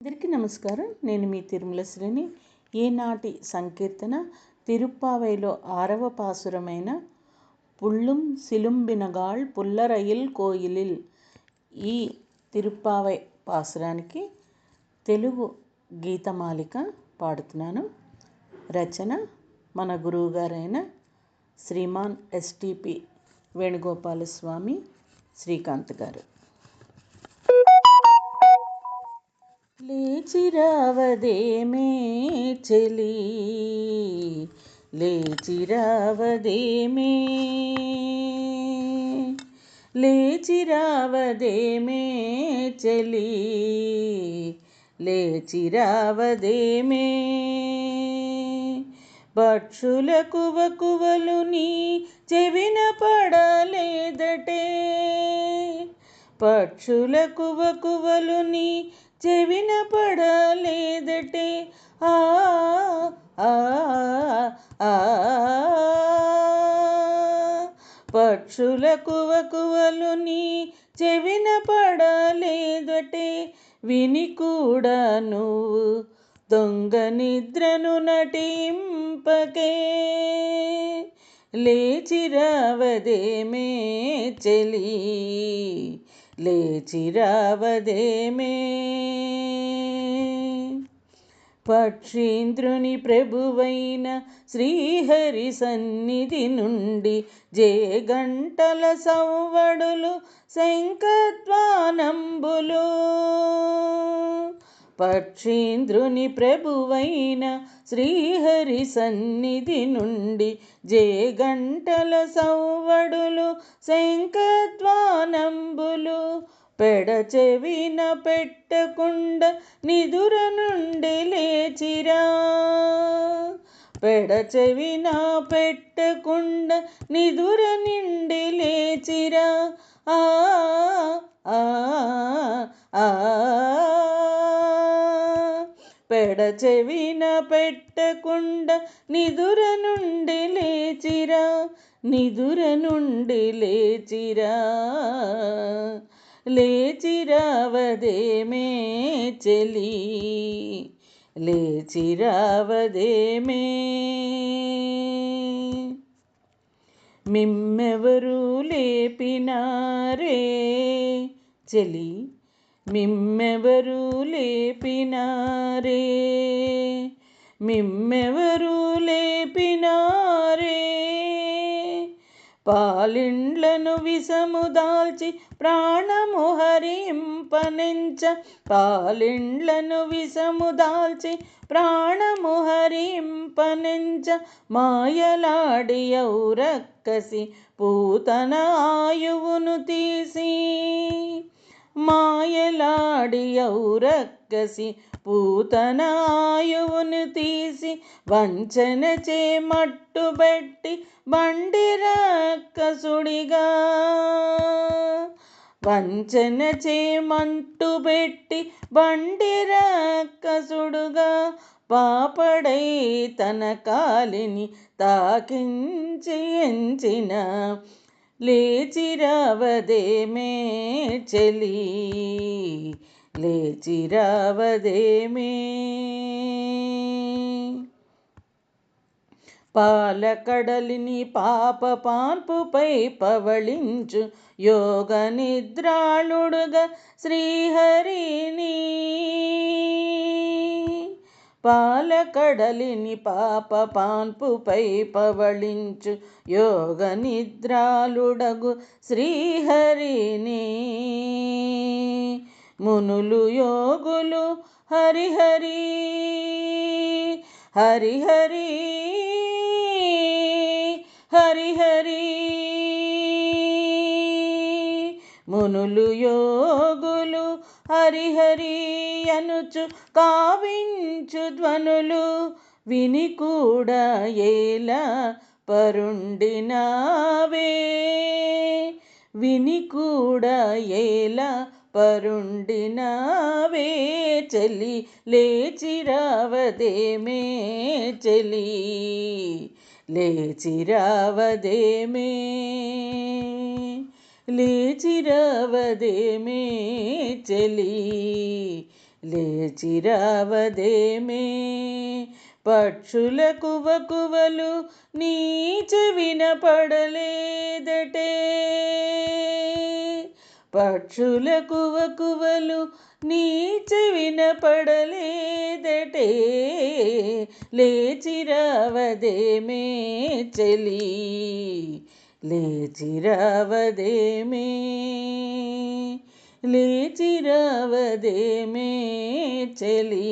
అందరికీ నమస్కారం. నేను మీ తిరుమల శ్రేణి. ఈనాటి సంకీర్తన? తిరుప్పావైలో ఆరవ పాసురమైన పుళ్ళుం సిలుంబినగాళ్ పుల్లరయిల్ కోయిలిల్. ఈ తిరుప్పావై పాసురానికి తెలుగు గీతమాలిక పాడుతున్నాను. రచన మన గురువుగారైన శ్రీమాన్ ఎస్టిపి వేణుగోపాలస్వామి శ్రీకాంత్ గారు. లేచి రావదేమే చెలి. లేచి రావదేమే లేచి రావదేమే చెలి. లేచి రావదేమే పక్షుల కువకువలు నీ చెవిన పడలేదటే. పక్షుల కువకువలు నీ చెవిన పడలేదటే. ఆ ఆ ఆ పక్షుల కువకువలు నీ చెవిన పడలేదటే. విని కూడా నువ్వు దొంగ నిద్రను నటింపకే. లేచిరావదేమే చెలి. లేచిరావదేమే. పక్షీంద్రుని ప్రభువైన శ్రీహరి సన్నిధి నుండి జే గంటల సవ్వడులు శంఖద్వానంబులు పక్షీంద్రుని ప్రభువైన శ్రీహరి సన్నిధి నుండి జే గంటల సవ్వడులు శంఖద్వానంబులు పెడచెవిన పెట్టకుండా నిదుర నుండి లేచిరా. పెడచెవిన పెట్టకుండా నిదుర నిండి లేచిరా. ఆ పెడచెవిన పెట్టకుండా నిదుర నుండి లేచిరా. నిదుర నుండి లేచిరా. లేచి లేచిరావదేమే చెలి. లేచి లేచిరావదేమే మిమ్మెవరు లేపినారే చెలి. మిమ్మెవరు లేపినారే. మిమ్మెవరు లేపి పాలిండ్లను విషము దాల్చి ప్రాణము హరింపనెంచ. పాలిండ్లను విషము దాల్చి ప్రాణము హరింపనెంచ. మాయలాడి ఔరక్కసి పూతన ఆయువును తీసి మా వాడియౌరక్కసి పూతన ఆయువును తీసి వంచన చే మట్టుబెట్టి బండి రక్కసుడిగా వంచన చే మంటుబెట్టి బండి రక్కసుడుగా పాపడై తన కాలిని తాకించి ఎంచిన లేచిరావదేమే చెలి. లేచిరావదేమే పాలకడలిని పాప పాన్పుపై పవళించు యోగ నిద్రాళుడుగా శ్రీహరిని. పాలకడలిని పాప పాన్పుపై పవళించు యోగ నిద్రాలుడగు శ్రీహరిని. మునులు యోగులు హరిహరి హరిహరి హరిహరి. మునులు యోగు హరిహరి అనుచు కావించు ధ్వనులు విని కూడా ఏలా పరుండినావే. విని కూడా ఏలా పరుండినావే. చెలి లేచిరావదేమే చెలి లేచిరావదేమే లేచిరావదేమే చెలి లేచిరావదేమే పక్షుల కువకువలు నీచి వినపడలేదటే. పక్షుల కువకువలు నీచి వినపడలేదటే. లేచిరావదేమే చెలి లేచిరావదేమే లేచిరావదేమే చెలి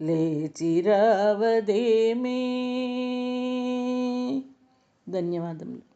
లేచిరావదేమే ధన్యవాదములు